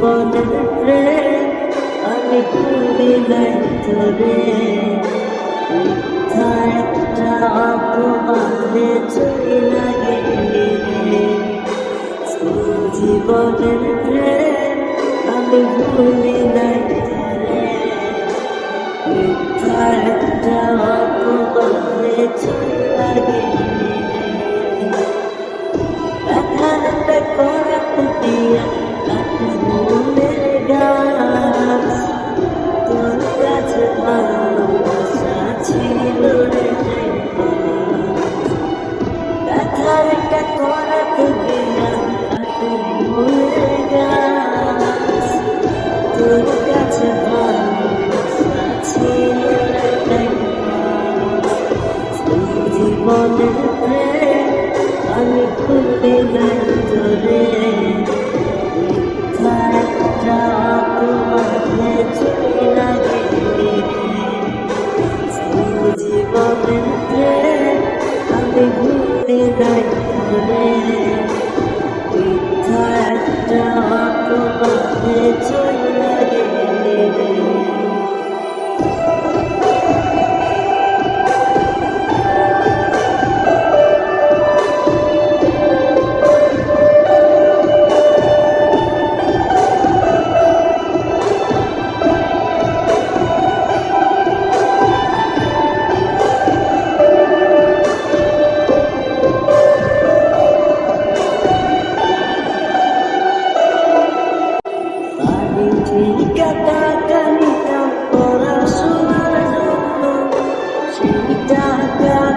জীবনের প্রেম আমি নাই তোরে। মিথ্যা একটা অপমানে চইলা গেলি রে জীবনের প্রেম আমি ভুলি তোরে। মিথ্যা একটা অপমানে চইলা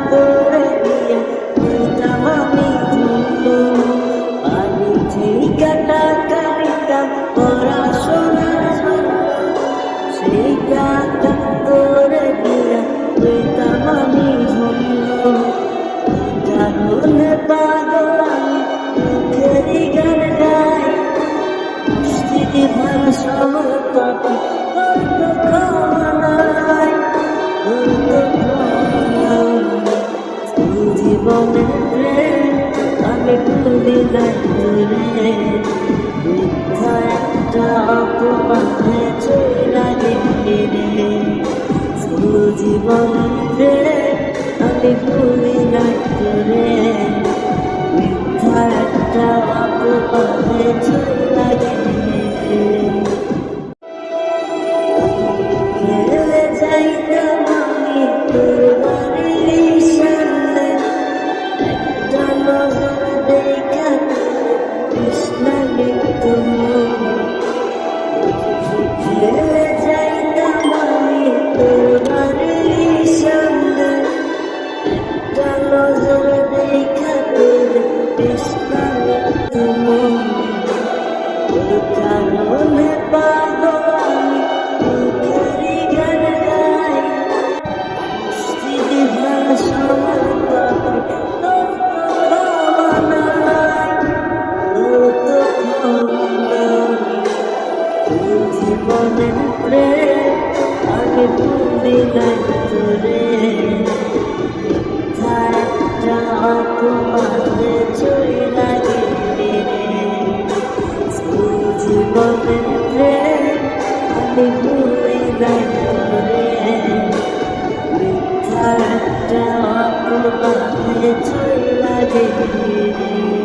করে দিয়ে নিতাম আমি থেকে টাকা নিতাম পড়াশোনার জন্য সেই টাকা করে দিয়ে নিতাম আমি কারণে পাগল আমি মুখেরই গান গাই স্থিতি ভালো সময় পাবি অল্প খাওয়ানাই জীবনের প্রেম আমি ভুলি নাই তোরে মিথ্যা একটা অপমানে চইলা গেলি রে জীবনের প্রেম আমি ভুলি নাই জীবনের প্রেম আগে ভুলি নাই তোরে time like a